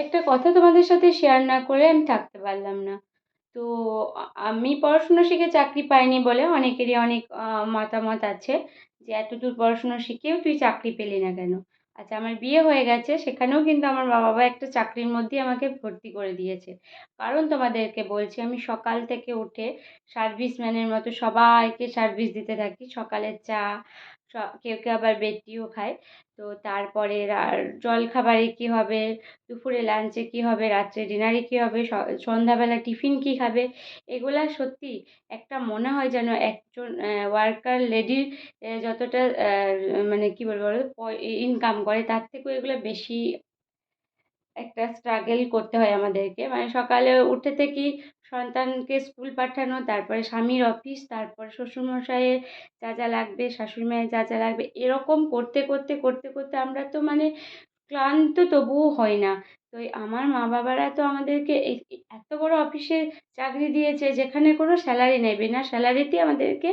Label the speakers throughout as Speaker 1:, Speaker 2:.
Speaker 1: একটা কথা তোমাদের সাথে শেয়ার না করে আমি থাকতে পারলাম না। তো আমি পড়াশুনো শিখে চাকরি পাইনি বলে অনেকেরই অনেক মতামত আছে যে এতদূর পড়াশুনো শিখেও তুই চাকরি পেলি না কেন? আচ্ছা আমার বিয়ে হয়ে গেছে, সেখানেও কিন্তু আমার মা বাবা একটা চাকরির মধ্যেই আমাকে ভর্তি করে দিয়েছে। কারণ তোমাদেরকে বলছি, আমি সকাল থেকে উঠে সার্ভিসম্যানের মতো সবাইকে সার্ভিস দিতে থাকি। সকালের চা কেউ কেউ আবার বেটিও খায়। তো তারপরে আর জলখাবারে কী হবে? দুপুরে লাঞ্চে কী হবে? রাত্রে ডিনারে কী হবে? সন্ধ্যাবেলা টিফিন কী খাবে? এগুলা সত্যি একটা মনে হয় যেন একজন ওয়ার্কার লেডির যতটা মানে কী বলব বলো ইনকাম করে, তার থেকেও এগুলো বেশি একটা স্ট্রাগল করতে হয় আমাদেরকে। মানে সকালে উঠে থেকেই সন্তানকে স্কুল পাঠানো, তারপরে স্বামীর অফিস তারপরে শ্বশুরমশাইয়ের যা যা লাগবে শাশুড়ি মায়ের যা যা লাগবে, এরকম করতে করতে করতে করতে আমরা তো মানে ক্লান্ত তবুও হয় না। তো আমার মা বাবারা তো আমাদেরকে এত বড় অফিসে চাকরি দিয়েছে, যেখানে কোনো স্যালারি নেই বিনা স্যালারিতেই আমাদেরকে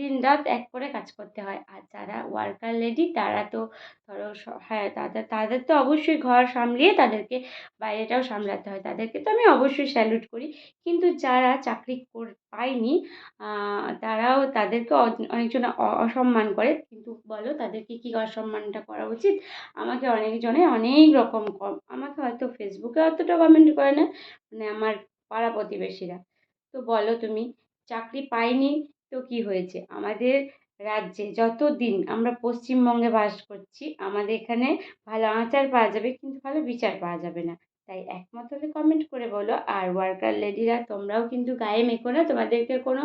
Speaker 1: দিন রাত এক করে কাজ করতে হয়। আর যারা ওয়ার্কার লেডি তারা তো ধরো হ্যাঁ তাদের তাদের তো অবশ্যই ঘর সামলিয়ে তাদেরকে বাইরেটাও সামলাতে হয়। তাদেরকে তো আমি অবশ্যই স্যালুট করি। কিন্তু যারা চাকরি পায়নি তারাও তাদেরকে অনেকজন অসম্মান করে। কিন্তু বলো, তাদেরকে কী অসম্মানটা করা উচিত? আমাকে অনেকজনে অনেক রকম কম আমাকে হয়তো ফেসবুকে অতটা কমেন্ট করে না। মানে আমার পাড়া প্রতিবেশীরা। তো বলো তুমি, চাকরি পাইনি তো কি হয়েছে? আমাদের রাজ্যে যত দিন আমরা পশ্চিমবঙ্গে বাস করছি, আমাদের এখানে ভালো আচার পাওয়া যাবে কিন্তু ভালো বিচার পাওয়া যাবে না। তাই একমত হলে কমেন্ট করে বলো। আর ওয়ার্কার লেডিরা তোমরাও কিন্তু গায়ে মেকো না। তোমাদেরকে কোনো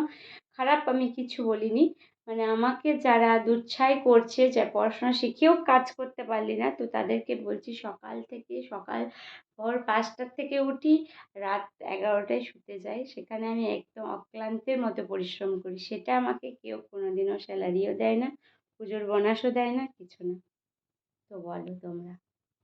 Speaker 1: খারাপ আমি কিছু বলিনি। মানে আমাকে যারা দুচ্ছাই করছে, যা পড়াশোনা শিখেও কাজ করতে পারলি না, তো তাদেরকে বলছি সকাল থেকে, সকাল ভোর পাঁচটার থেকে উঠি, রাত এগারোটায় শুতে যাই। সেখানে আমি একদম অক্লান্তের মতো পরিশ্রম করি। সেটা আমাকে কেউ কোনো দিনও স্যালারিও দেয় না, পুজোর বোনাসও দেয় না, কিছু না। তো বলো তোমরা।